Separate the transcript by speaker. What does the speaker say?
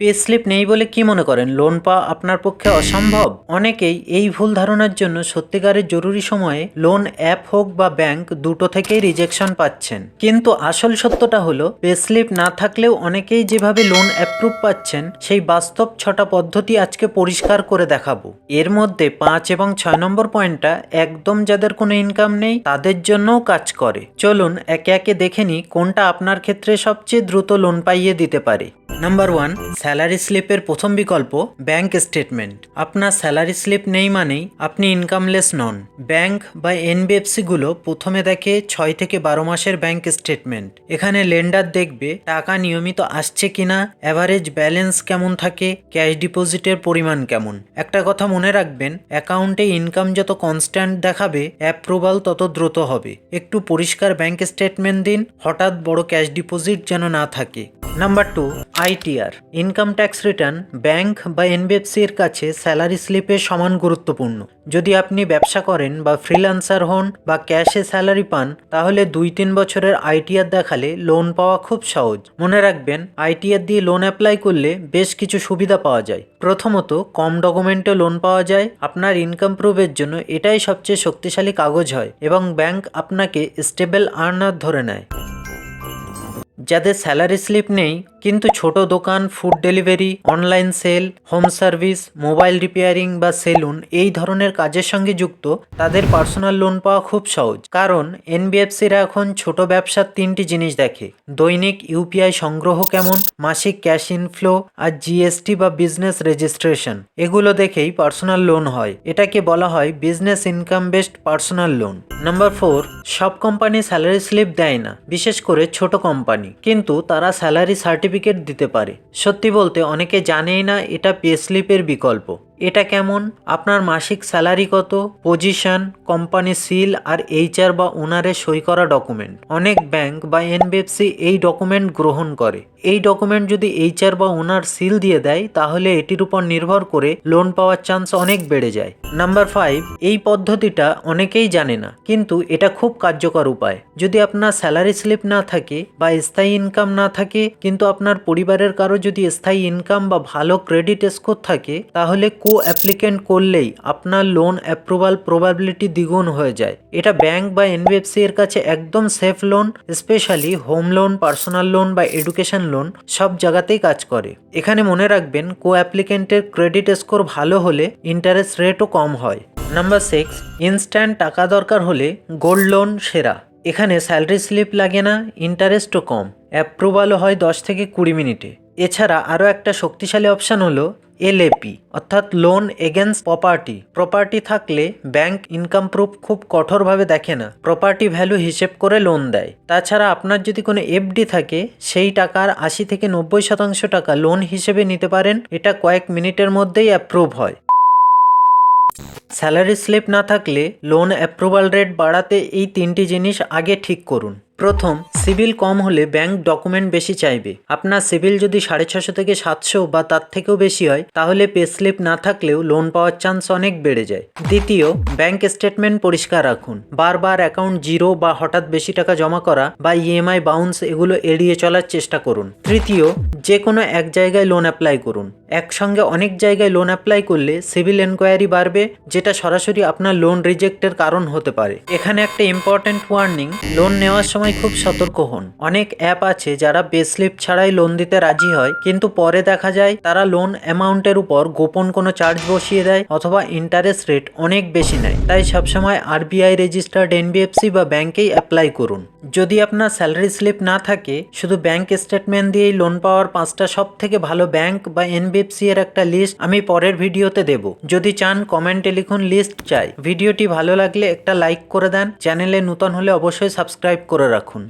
Speaker 1: Pay slip নেই বলে কি মনে করেন? লোন পাওয়া আপনার পক্ষে অসম্ভব? অনেকেই এই ভুল ধারণার জন্য সত্যিকারের জরুরি সময়ে লোন অ্যাপ হোক বা ব্যাংক দুটো থেকেই রিজেকশন পাচ্ছেন। কিন্তু আসল সত্যটা হলো পে স্লিপ না থাকলেও অনেকেই যেভাবে লোন অ্যাপ্রুভ পাচ্ছেন, সেই বাস্তব ছটা পদ্ধতি আজকে পরিষ্কার করে দেখাবো। এর মধ্যে পাঁচ এবং ছয় নম্বর পয়েন্টটা একদম যাদের কোনো ইনকাম নেই, তাদের জন্যও কাজ করে। চলুন একে একে দেখে নিই কোনটা আপনার ক্ষেত্রে সবচেয়ে দ্রুত লোন পাইয়ে দিতে পারে। নাম্বার ওয়ান স্যালারি স্লিপের প্রথম বিকল্প ব্যাংক স্টেটমেন্ট আপনার স্যালারি স্লিপ নেই মানেই আপনি ইনকামলেস নন। ব্যাংক বা এনবিএফসিগুলো প্রথমে দেখে ছয় থেকে বারো মাসের ব্যাংক স্টেটমেন্ট এখানে লেন্ডার দেখবে টাকা নিয়মিত আসছে কিনা অ্যাভারেজ ব্যালেন্স কেমন থাকে ক্যাশ ডিপোজিটের পরিমাণ কেমন। একটা কথা মনে রাখবেন অ্যাকাউন্টে ইনকাম যত কনস্ট্যান্ট দেখাবে অ্যাপ্রুভাল তত দ্রুত হবে। একটু পরিষ্কার ব্যাংক স্টেটমেন্ট দিন, হঠাৎ বড় ক্যাশ ডিপোজিট যেন না থাকে। Number two ITR income tax return bank বা এনবিএফসির কাছে স্যালারি স্লিপের সমান গুরুত্বপূর্ণ। যদি আপনি ব্যবসা করেন বা ফ্রিল্যান্সার হন বা ক্যাশে স্যালারি পান, তাহলে দুই তিন বছরের আইটিআর দেখালে লোন পাওয়া খুব সহজ। মনে রাখবেন আইটিআর দিয়ে লোন অ্যাপ্লাই করলে বেশ কিছু সুবিধা পাওয়া যায়। প্রথমত, কম ডকুমেন্টে লোন পাওয়া যায়। আপনার ইনকাম প্রুফের জন্য এটাই সবচেয়ে শক্তিশালী কাগজ হয় এবং ব্যাংক আপনাকে স্টেবল আর্নার ধরে নেয়। যাদের স্যালারি স্লিপ নেই, কিন্তু ছোট দোকান food delivery online sale home service mobile repairing বা সেলুন এই ধরনের কাজের সঙ্গে যুক্ত, তাদের পার্সোনাল লোন পাওয়া খুব সহজ। কারণ এনবিএফসিরা এখন ছোট ব্যবসার তিনটি জিনিস দেখে। দৈনিক ইউপিআই সংগ্রহ কেমন, মাসিক ক্যাশ ইনফ্লো আর জিএসটি বা বিজনেস রেজিস্ট্রেশন এগুলো দেখেই পার্সোনাল লোন হয়। এটাকে বলা হয় business income based personal loan number four সব কোম্পানি স্যালারি স্লিপ দেয় না, বিশেষ করে ছোট কোম্পানি কিন্তু তারা স্যালারি সার্টিফিকেট দিতে পারে। সত্যি বলতে, অনেকে জানেই না এটা পে স্লিপের বিকল্প। এটা কেমন? আপনার মাসিক স্যালারি কত? পজিশন, কোম্পানি সিল আর এইচআর বা ওনারের সই করা ডকুমেন্ট। অনেক ব্যাংক বা এনবিএফসি এই ডকুমেন্ট গ্রহণ করে। এই ডকুমেন্ট যদি এইচআর বা ওনার সিল দিয়ে দেয়, তাহলে এটির উপর নির্ভর করে লোন পাওয়ার চান্স অনেক বেড়ে যায়। নাম্বার ফাইভ, এই পদ্ধতিটা অনেকেই জানে না, কিন্তু এটা খুব কার্যকর উপায়। যদি আপনার স্যালারি স্লিপ না থাকে বা স্থায়ী ইনকাম না থাকে, কিন্তু আপনার পরিবারের কারও যদি স্থায়ী ইনকাম বা ভালো ক্রেডিট স্কোর থাকে, তাহলে কো অ্যাপ্লিকেন্ট করলেই আপনার লোন অ্যাপ্রুভাল প্রবাবিলিটি দ্বিগুণ হয়ে যায়। এটা ব্যাংক বা এনবিএফসি এর কাছে একদম safe loan, specially home loan, personal loan বা এডুকেশন লোন, সব জায়গাতেই কাজ করে। এখানে মনে রাখবেন কো অ্যাপ্লিকেন্টের ক্রেডিট স্কোর ভালো হলে ইন্টারেস্ট রেটও কম হয়। নাম্বার সিক্স, ইনস্ট্যান্ট টাকা দরকার হলে গোল্ড লোন সেরা। এখানে স্যালারি স্লিপ লাগে না, ইন্টারেস্টও কম। অ্যাপ্রুভালও হয় দশ থেকে কুড়ি মিনিটে। এছাড়া আরও একটা শক্তিশালী অপশান হলো এলএপি, অর্থাৎ লোন এগেনস্ট প্রপার্টি প্রপার্টি থাকলে ব্যাংক ইনকাম প্রুফ খুব কঠোরভাবে দেখে না। প্রপার্টি ভ্যালু হিসেব করে লোন দেয়। তাছাড়া আপনার যদি কোনো এফডি থাকে, সেই টাকার আশি থেকে নব্বই শতাংশ টাকা লোন হিসেবে নিতে পারেন। এটা কয়েক মিনিটের মধ্যেই অ্যাপ্রুভ হয়। স্যালারি স্লিপ না থাকলে লোন অ্যাপ্রুভাল রেট বাড়াতে এই তিনটি জিনিস আগে ঠিক করুন। প্রথম, সিভিল কম হলে ব্যাংক ডকুমেন্ট বেশি চাইবে। আপনার সিভিল যদি সাড়ে ছশো থেকে সাতশো বা তার থেকেও বেশি হয়, তাহলে পে স্লিপ না থাকলেও লোন পাওয়ার চান্স অনেক বেড়ে যায়। দ্বিতীয়, ব্যাংক স্টেটমেন্ট পরিষ্কার রাখুন। বারবার অ্যাকাউন্ট জিরো বা হঠাৎ বেশি টাকা জমা করা বা ইএমআই বাউন্স এগুলো এড়িয়ে চলার চেষ্টা করুন। তৃতীয়, যে কোনো এক জায়গায় লোন অ্যাপ্লাই করুন। একসঙ্গে অনেক জায়গায় লোন অ্যাপ্লাই করলে সিভিল এনকোয়ারি বাড়বে, যেটা সরাসরি আপনার লোন রিজেক্টের কারণ হতে পারে। এখানে একটা ইম্পর্ট্যান্ট ওয়ার্নিং, লোন নেওয়ার সময় খুব সতর্ক হন। অনেক অ্যাপ আছে যারা পে স্লিপ ছাড়াই লোন দিতে রাজি হয়, কিন্তু পরে দেখা যায় তারা লোন অ্যামাউন্টের উপর গোপন কোনো চার্জ বসিয়ে দেয় অথবা ইন্টারেস্ট রেট অনেক বেশি নেয়। তাই সবসময় আরবিআই রেজিস্টার্ড এনবিএফসি বা ব্যাংকেই অ্যাপ্লাই করুন। যদি আপনার স্যালারি স্লিপ না থাকে, শুধু ব্যাংক স্টেটমেন্ট দিয়েই লোন পাওয়ার পাঁচটা সব থেকে ভালো ব্যাংক বা এনবিএফসি এর একটা লিস্ট আমি পরের ভিডিওতে দেব। যদি চান কমেন্টে লিখুন লিস্ট চাই। ভিডিওটি ভালো লাগলে একটা লাইক করে দেন। চ্যানেলে নূতন হলে অবশ্যই সাবস্ক্রাইব করে রাখুন।